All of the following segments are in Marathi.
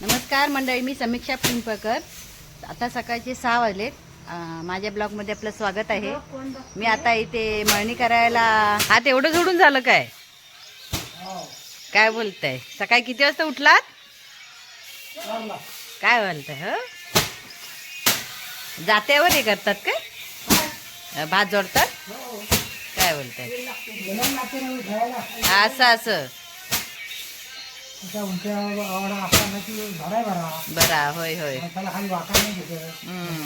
नमस्कार मंडळी मी समीक्षा पिंपळकर. आता सकाळचे सहा वाजले माझ्या ब्लॉगमध्ये आपलं स्वागत आहे. मी आता इथे मळणी करायला हात एवढं जोडून झालं काय? काय बोलताय? सकाळी किती वाजता उठलात? काय बोलताय ह? जात्यावर हे करतात काय? भात जोडतात? काय बोलताय? असं असं. बरा. होय होय. हम्म.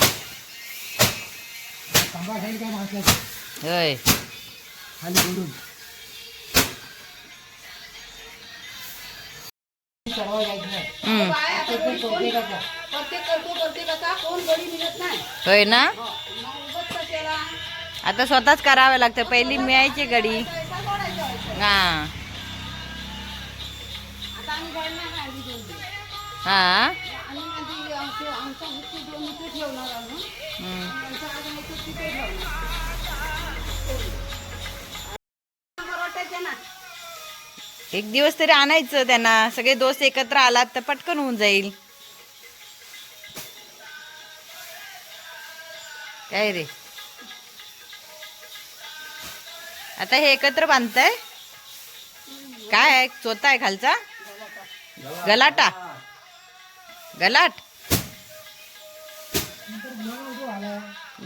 होय. हम्म. होय ना? आता स्वतःच करावं लागतं. पहिली मिळायची गडी हा. हा? एक दिवस तरी आणायचं त्यांना. सगळे दोस्त एकत्र आलात तर पटकन होऊन जाईल. काय रे? आता हे एकत्र बांधताय? काय आहे? चोता आहे खालचा? गलाटा. गलाट.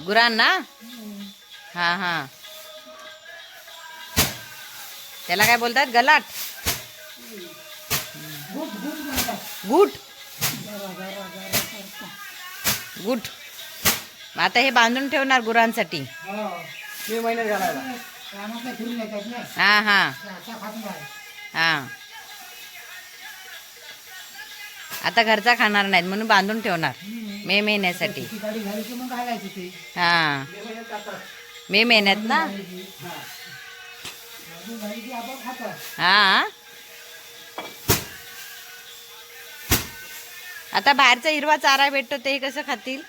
गुरांना? हा हा. त्याला काय बोलतात? गलाट. गुट. गुट. आता हे बांधून ठेवणार गुरांसाठी. हा हा. हा. आता घरचा खाणार नाहीत म्हणून बांधून ठेवणार मे महिन्यासाठी. हा. मे महिन्यात ना? हा. आता बाहेरचा हिरवा चारा भेटतो ते कसं खातील?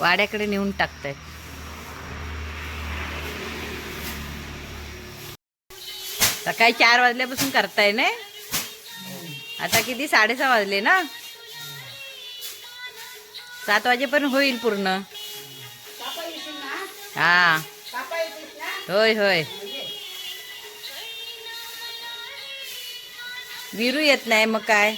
वाड्याकडे नेऊन टाकतायत सकाळी चार वाजल्यापासून करताय ना? आता किती? साडेसहा वाजले ना? सात वाजेपर्यंत होईल पूर्ण. हा. होय होय. विरू येत नाही मग काय.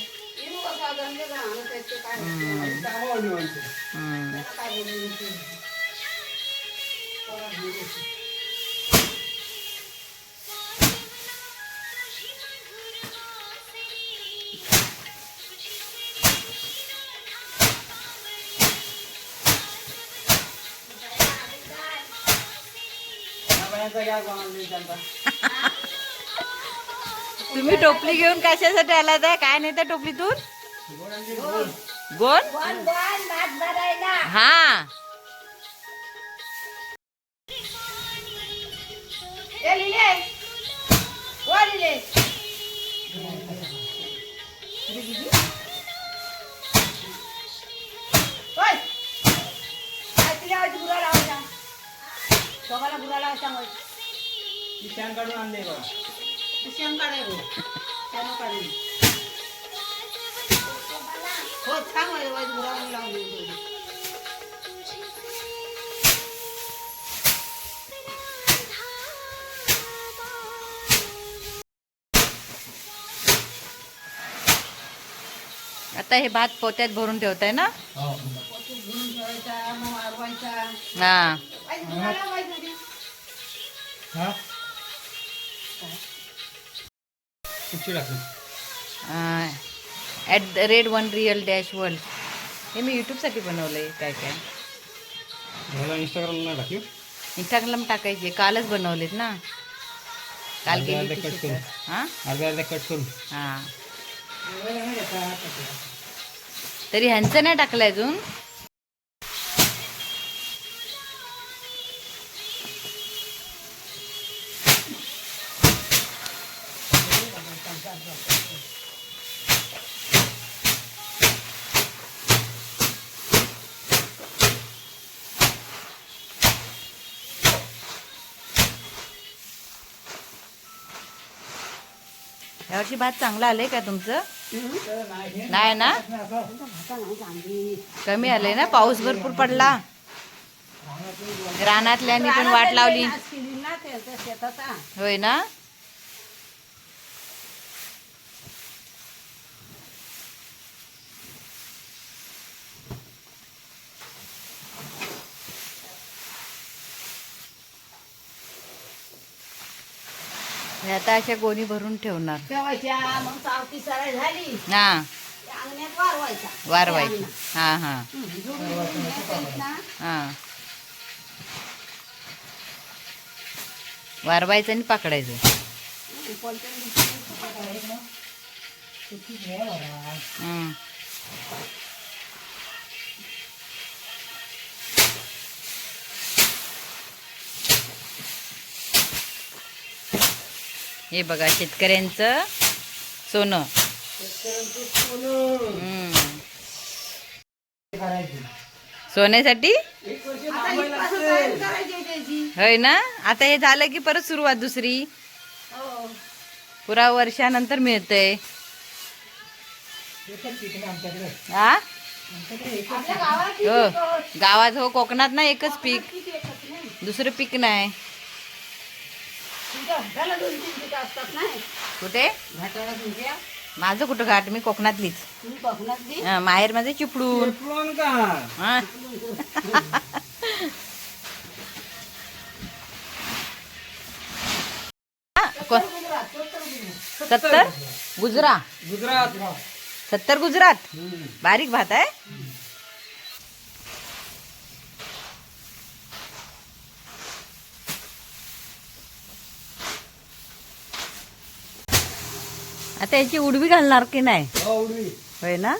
तुम्ही टोपली घेऊन कशासाठी आलात काय नाही त्या टोपलीतून? গোল? হ্যাঁ। সকালে ঘুরালে আসাম হয় কার্ড আনবে কার্ড কেন কার্ড आता हे भात पोत्यात भरून ठेवताय ना? हा. हा. At the rate one real dash world हे मी यूट्यूबसाठी बनवलंय काय काय. मला इंस्टाग्रामला टाकली इंस्टाग्राम टाकायचे. कालच बनवलेत ना. काल गेली शेतात. करून. हा? अर्ध्या अर्ध्या कट करून. हा. तरी ह्यांचं नाही टाकलं अजून. यावर्षी भात चांगला आलंय का तुमचं? नाही ना? कमी आलंय ना? पाऊस भरपूर पडला. रानातल्यांनी पण वाट लावली. होय ना? आता अशा गोणी भरून ठेवणार. ठेवायच्या मग चावती सराय झाली. हा. अंगण्यात वारवायचा वारवायची हा हा. हा. वारवायचं आणि पकडायचं. हं. हे बघा शेतकऱ्यांचं सोनं. सोन्यासाठी? होय ना? आता हे झालं की परत सुरुवात दुसरी. पुरा वर्षानंतर मिळतंय. हा? हो. गावात हो कोकणात ना एकच पीक. दुसरं पीक नाही. घाटाला दोन तीन पिकं असतात नाही कुठे? घाटाला तुमच्या माझं कुठं घाट? मी कोकणातलीच. तुम्ही कोकणातली? हा, माहेर माझे चिपडून चिपळूण का? हा. हा, को- सत्तर? गुजरा. गुजरात. सत्तर गुजरात? बारीक भात आहे? आता याची उडवी घालणार की नाही? हो, उडवी. होय ना?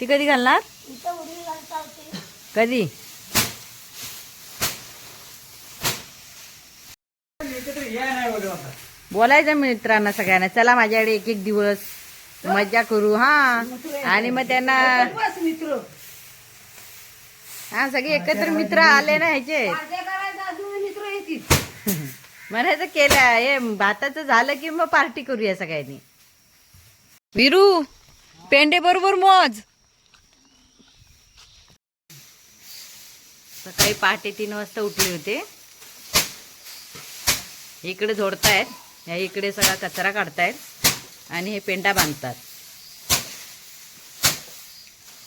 ती कधी घालणार? कधी? बोलायचं मित्रांना सगळ्यांना. चला माझ्याकडे एक एक दिवस मजा करू हा. आणि मग त्यांना हा सगळे एकत्र मित्र आले ना ह्याचे. म्हणायचं केलं हे भाताचं झालं की मग पार्टी करूया सगळ्यांनी. विरू पेंडे बरोबर मोज. सकाळी पहाटे तीन वाजता उठले होते. इकडे झोडतायत या इकडे सगळा कचरा काढतायत आणि हे पेंडा बांधतात.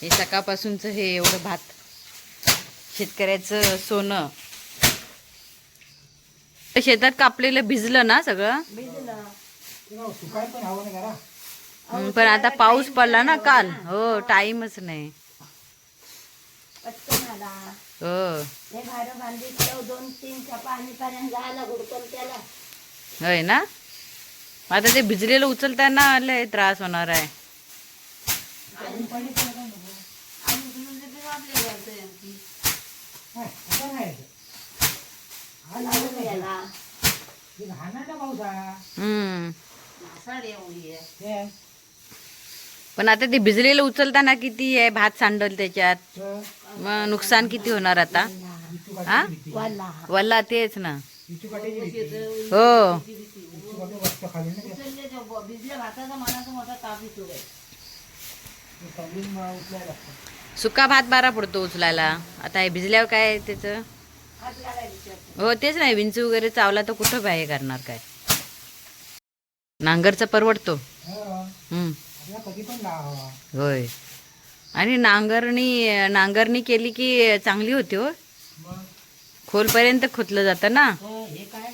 हे सकाळपासूनचं हे एवढं भात शेतकऱ्याचं सोनं. शेतात कापलेलं भिजलं ना सगळं? सुकाय पण आता पाऊस पडला ना काल. हो टाइमच नाही. आला. हो. होय ना? आता ते भिजलेलं उचलताना लय त्रास होणार आहे. आणि पण आता ते भिजलेलं उचलताना किती आहे भात सांडल त्याच्यात मग नुकसान किती होणार आता हा वाला. वल्ला तेच ना हो. सुका भात बारा पडतो उचलायला आता हे भिजल्यावर काय त्याचं. हो तेच नाही विंचू वगैरे चावला तर कुठं बाहेर करणार काय नांगरचा परवडतो हम्म. होय. आणि नांगरणी नांगरणी केली की चांगली होती हो. खोलपर्यंत खोतलं जातं ना? हो, हे काय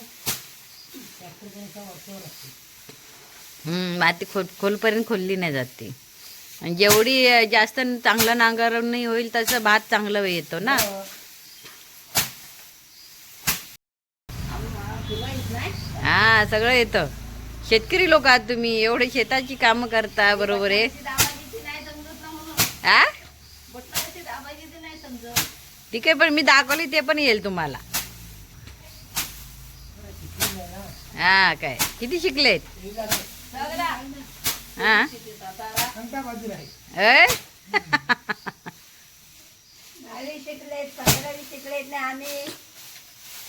हम्म, माती खोल खोलपर्यंत खोलली नाही जात ती. आणि जेवढी जास्त चांगलं नांगरणी होईल तसं भात चांगलं येतो ना? हा सगळं येतं. शेतकरी लोक आहात तुम्ही एवढे शेताची कामं करता बरोबर आहे. हा ठीक आहे पण मी दाखवली ते पण येईल तुम्हाला. हा काय? किती शिकलेत हा? शिकलेत शिकलेत नाही आम्ही.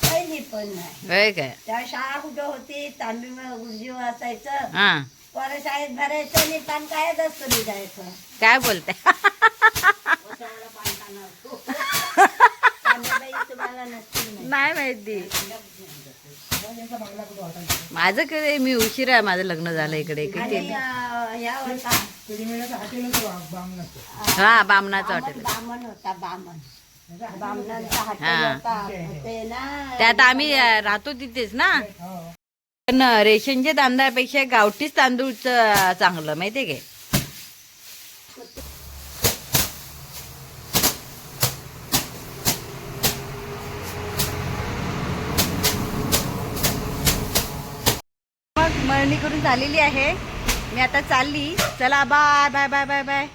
पहिली पण नाही. होय काय? त्या शाळा कुठं होती? तांबी वाचायचं. हा. परत शाळेत भरायचं आणि पान कायच असतं निघायचं. काय बोलते वसाळ्याला पान खाणार. तांब्याबाई तुम्हाला नसतील माहीत. नाही माहिती. माझं कडे मी उशिरा माझं लग्न झालं इकडे आणि किती अं, ह्या होता पिढीमेळ्याचं हा बामणाचं बामण हॉटेल. बामण होता बामण. हा. त्यात आम्ही राहतो तिथेच ना? हो. पण रेशनच्या तांदळापेक्षा गावठीच तांदूळचं चांगलं माहितीये काय मग मळणी करून झालेली आहे. मी आता चालली. चला bye bye bye bye bye.